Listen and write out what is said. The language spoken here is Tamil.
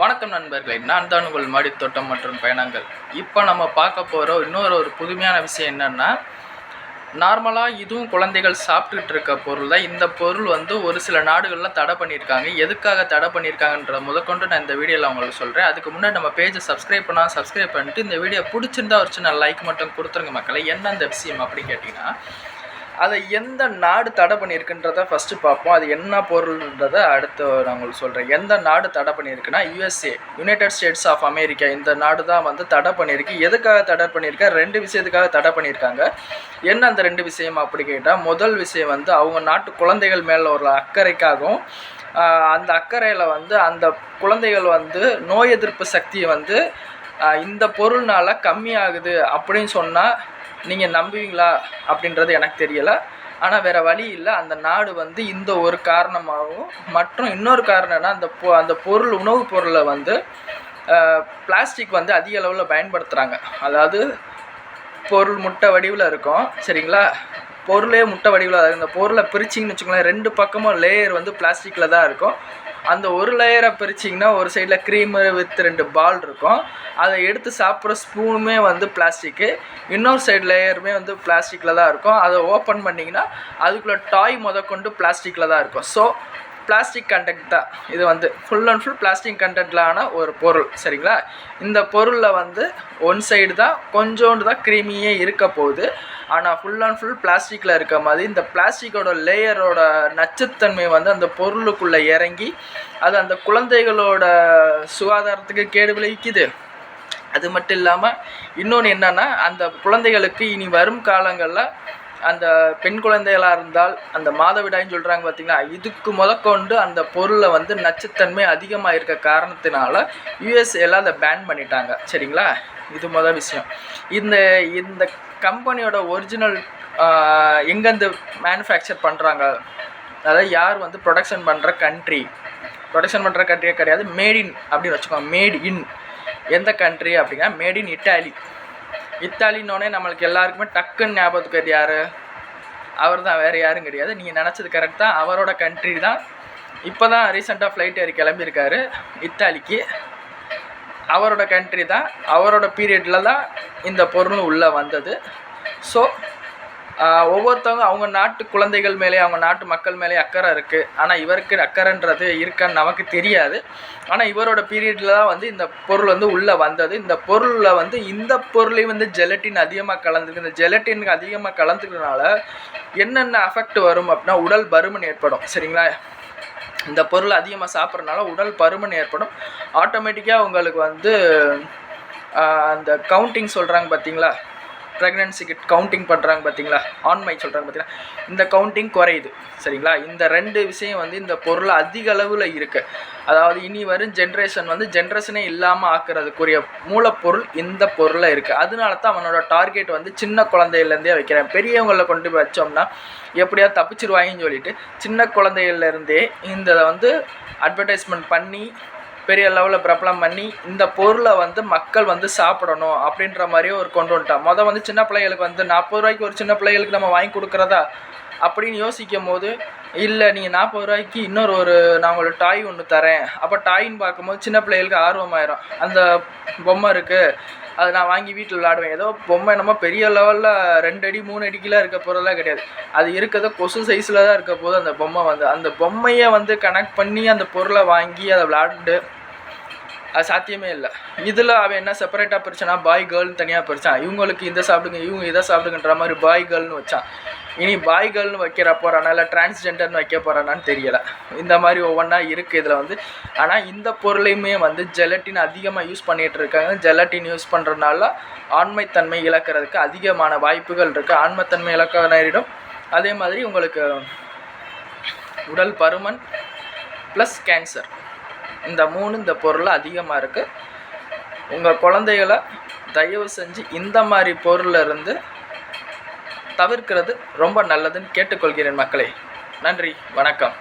வணக்கம் நண்பர்களே நான் தான் உங்கள் மாடித்தோட்டம் மற்றும் பயணங்கள். இப்போ நம்ம பார்க்க போகிற இன்னொரு ஒரு புதுமையான விஷயம் என்னென்னா நார்மலாக இதுவும் குழந்தைகள் சாப்பிட்டுட்டு இருக்க பொருள் தான் இந்த பொருள் வந்து ஒரு சில நாடுகளில் தடை பண்ணியிருக்காங்க. எதுக்காக தடை பண்ணியிருக்காங்கன்ற முதற்கொண்டு நான் இந்த வீடியோவில் உங்களுக்கு சொல்கிறேன் அதுக்கு முன்னாடி நம்ம பேஜை சப்ஸ்கிரைப் பண்ணால் சப்ஸ்கிரைப் பண்ணிட்டு இந்த வீடியோ பிடிச்சிருந்தா ஒரு சின்ன லைக் மட்டும் கொடுத்துருங்க மக்களை. என்ன அந்த விஷயம் அப்படின்னு கேட்டிங்கன்னா அதை எந்த நாடு தடை பண்ணியிருக்குன்றத ஃபஸ்ட்டு பார்ப்போம். அது என்ன பொருள்ன்றதை அடுத்து நான் உங்களுக்கு சொல்கிறேன் எந்த நாடு தடை பண்ணியிருக்குன்னா USA United States of America இந்த நாடு தான் வந்து தடை பண்ணியிருக்கு. எதுக்காக தடை பண்ணியிருக்கா? ரெண்டு விஷயத்துக்காக தடை பண்ணியிருக்காங்க. என்ன அந்த ரெண்டு விஷயம் அப்படி கேட்டால் முதல் விஷயம் வந்து அவங்க நாட்டு குழந்தைகள் மேலே ஒரு அக்கறைக்காகவும் அந்த அக்கறையில் வந்து அந்த குழந்தைகள் வந்து நோய் எதிர்ப்பு சக்தியை வந்து இந்த பொருள்னால் கம்மியாகுது அப்படின்னு சொன்னால் நீங்கள் நம்புவீங்களா அப்படின்றது எனக்கு தெரியலை. ஆனால் வேறு வழி இல்லை. அந்த நாடு வந்து இந்த ஒரு காரணமாகவும் மற்றும் இன்னொரு காரணம்னா அந்த பொ அந்த பொருள் உணவுப் பொருளை வந்து பிளாஸ்டிக் வந்து அதிக அளவில் பயன்படுத்துகிறாங்க அதாவது பொருள் முட்டை வடிவில் இருக்கும். சரிங்களா? பொருளே முட்டை வடிவில் இருக்கும். இந்த பொருளை பிரிச்சிங்கன்னு வச்சுக்கோங்களேன் ரெண்டு பக்கமும் லேயர் வந்து பிளாஸ்டிக்கில் தான் இருக்கும். அந்த ஒரு லேயரை பிரிச்சிங்கன்னா ஒரு சைடில் க்ரீமு வித் ரெண்டு பால் இருக்கும். அதை எடுத்து சாப்பிட்ற ஸ்பூனுமே வந்து பிளாஸ்டிக்கு இன்னொரு சைடு லேயருமே வந்து பிளாஸ்டிக்கில் தான் இருக்கும். அதை ஓப்பன் பண்ணிங்கன்னா அதுக்குள்ளே டாய் முதற்கொண்டு பிளாஸ்டிக்கில் தான் இருக்கும். ஸோ பிளாஸ்டிக் கண்டென்ட் தான். இது வந்து ஃபுல் அண்ட் ஃபுல் பிளாஸ்டிக் கண்டென்ட்லான ஒரு பொருள் சரிங்களா? இந்த பொருளில் வந்து ஒன் சைடு தான் கொஞ்சோண்டு தான் க்ரீமியே இருக்க போகுது. ஆனால் ஃபுல் அண்ட் ஃபுல் பிளாஸ்டிக்கில் இருக்க மாதிரி இந்த பிளாஸ்டிக்கோட லேயரோட நச்சுத்தன்மை வந்து அந்த பொருளுக்குள்ளே இறங்கி அது அந்த குழந்தைகளோட சுகாதாரத்துக்கு கேடு விளைவிக்குது. அது மட்டும் இல்லாமல் இன்னொன்று என்னென்னா அந்த குழந்தைகளுக்கு இனி வரும் காலங்களில் அந்த பெண் குழந்தைகளாக இருந்தால் அந்த மாதவிடாய்ன்னு சொல்கிறாங்க பார்த்தீங்கன்னா இதுக்கு முதற்கொண்டு அந்த பொருளை வந்து நச்சுத்தன்மை அதிகமாக இருக்க காரணத்தினால யூஎஸ்ஏல அதை பேன் பண்ணிட்டாங்க. சரிங்களா? இது முதல் விஷயம். இந்த இந்த கம்பெனியோட ஒரிஜினல் எங்கேருந்து மேனுஃபேக்சர் பண்ணுறாங்க அதாவது யார் வந்து ப்ரொடக்ஷன் பண்ணுற கண்ட்ரி ப்ரொடக்ஷன் பண்ணுற கண்ட்ரியே கிடையாது. மேட் இன் அப்படின்னு வச்சுக்கோங்க. மேட் இன் எந்த கண்ட்ரி அப்படின்னா மேட் இன் இட்டாலி இத்தாலின்னொடனே நம்மளுக்கு எல்லாருக்குமே டக்குன்னு ஞாபகத்துக்கு வருது யார்? அவர் தான் வேறு யாரும் கிடையாது. நீங்கள் நினச்சது கரெக்டாக அவரோட கண்ட்ரி தான். இப்போ தான் ரீசெண்டாக ஃப்ளைட் ஏறி கிளம்பியிருக்காரு இத்தாலிக்கு. அவரோட கண்ட்ரி தான். அவரோட பீரியடில் தான் இந்த பொருளும் உள்ளே வந்தது. ஸோ ஒவ்வொருத்தவங்க அவங்க நாட்டு குழந்தைகள் மேலே அவங்க நாட்டு மக்கள் மேலே அக்கறை இருக்குது ஆனால் இவருக்கு அக்கறைன்றது இருக்கான்னு நமக்கு தெரியாது. ஆனால் இவரோட பீரியடில் தான் வந்து இந்த பொருள் வந்து உள்ளே வந்தது. இந்த பொருளில் வந்து இந்த பொருளையும் வந்து ஜெலட்டின் அதிகமாக கலந்துருக்கு இந்த ஜெலட்டினுக்கு அதிகமாக கலந்துக்கிறதுனால என்னென்ன அஃபெக்ட் வரும் அப்படின்னா உடல் பருமன் ஏற்படும். சரிங்களா? இந்த பொருள் அதிகமாக சாப்பிட்றதுனால உடல் பருமன் ஏற்படும். ஆட்டோமேட்டிக்காக உங்களுக்கு வந்து அந்த கவுண்டிங் சொல்கிறாங்க பார்த்தீங்களா ப்ரெக்னென்சிக்கு கவுண்டிங் பண்ணுறாங்க பார்த்தீங்களா ஆன் மை சொல்கிறாங்க பார்த்தீங்களா இந்த கவுண்டிங் குறையுது சரிங்களா? இந்த ரெண்டு விஷயம் வந்து இந்த பொருள் அதிக அளவில் இருக்குது அதாவது இனி வரும் ஜென்ரேஷன் வந்து ஜென்ரேஷனே இல்லாமல் ஆக்குறதுக்குரிய மூலப்பொருள் இந்த பொருளில் இருக்குது அதனால தான் அவனோட டார்கெட் வந்து சின்ன குழந்தையிலேருந்தே வைக்கிறேன். பெரியவங்களை கொண்டு போய் வச்சோம்னா எப்படியாவது தப்பிச்சிருவாங்கன்னு சொல்லிட்டு சின்ன குழந்தைகள்லேருந்தே இந்த வந்து அட்வர்டைஸ்மெண்ட் பண்ணி பெரிய லெவலில் பிரபலம் பண்ணி இந்த பொருளை வந்து மக்கள் வந்து சாப்பிடணும் அப்படின்ற மாதிரியே ஒரு கொண்டு வந்துட்டான் மொதல் வந்து சின்ன பிள்ளைகளுக்கு வந்து நாற்பது ரூபாய்க்கு ஒரு சின்ன பிள்ளைகளுக்கு நம்ம வாங்கி கொடுக்குறதா அப்படின்னு யோசிக்கும் போது இல்லை நீங்கள் நாற்பது ரூபாய்க்கு இன்னொரு ஒரு நான் உங்களுக்கு டாய் ஒன்று தரேன். அப்போ டாயின்னு பார்க்கும்போது சின்ன பிள்ளைகளுக்கு ஆர்வமாயிரும். அந்த பொம்மை இருக்குது அதை நான் வாங்கி வீட்டில் விளாடுவேன் ஏதோ பொம்மை என்னமோ பெரிய லெவலில் ரெண்டு அடி மூணு அடிக்கெலாம் இருக்க போகிறதெல்லாம் கிடையாது. அது இருக்கிறத கொசு சைஸில் தான் இருக்க போது அந்த பொம்மை வந்து அந்த பொம்மையை வந்து கனெக்ட் பண்ணி அந்த பொருளை வாங்கி அதை விளாண்டு அது சாத்தியமே இல்லை. இதில் அவன் என்ன செப்பரேட்டாக பிரிச்சானா பாய் கேர்ள்னு தனியாக பிரித்தான் இவங்களுக்கு இதை சாப்பிடுங்க இவங்க இதை சாப்பிடுங்கன்ற மாதிரி பாய் கேர்ள்னு வச்சான். இனி பாய்கள்னு வைக்கிற போகிறானா இல்லை டிரான்ஸ்ஜெண்டர்னு வைக்க போகிறானான்னு தெரியலை. இந்த மாதிரி ஒவ்வொன்றா இருக்குது இதில் வந்து. ஆனால் இந்த பொருளையுமே வந்து ஜெலட்டின் அதிகமாக யூஸ் பண்ணிகிட்டு இருக்காங்க. ஜெலட்டின் யூஸ் பண்ணுறதுனால ஆண்மைத்தன்மை இழக்கிறதுக்கு அதிகமான வாய்ப்புகள் இருக்குது ஆண்மைத்தன்மை இழக்க நேரிடும் அதே மாதிரி உங்களுக்கு உடல் பருமன் ப்ளஸ் கேன்சர் இந்த மூணு இந்த பொருள் அதிகமாக இருக்குது உங்கள் குழந்தைகளை தயவு செஞ்சு இந்த மாதிரி பொருள்ல இருந்து தவிர்க்கிறது ரொம்ப நல்லதுன்னு கேட்டுக்கொள்கிறேன் மக்களை. நன்றி வணக்கம்.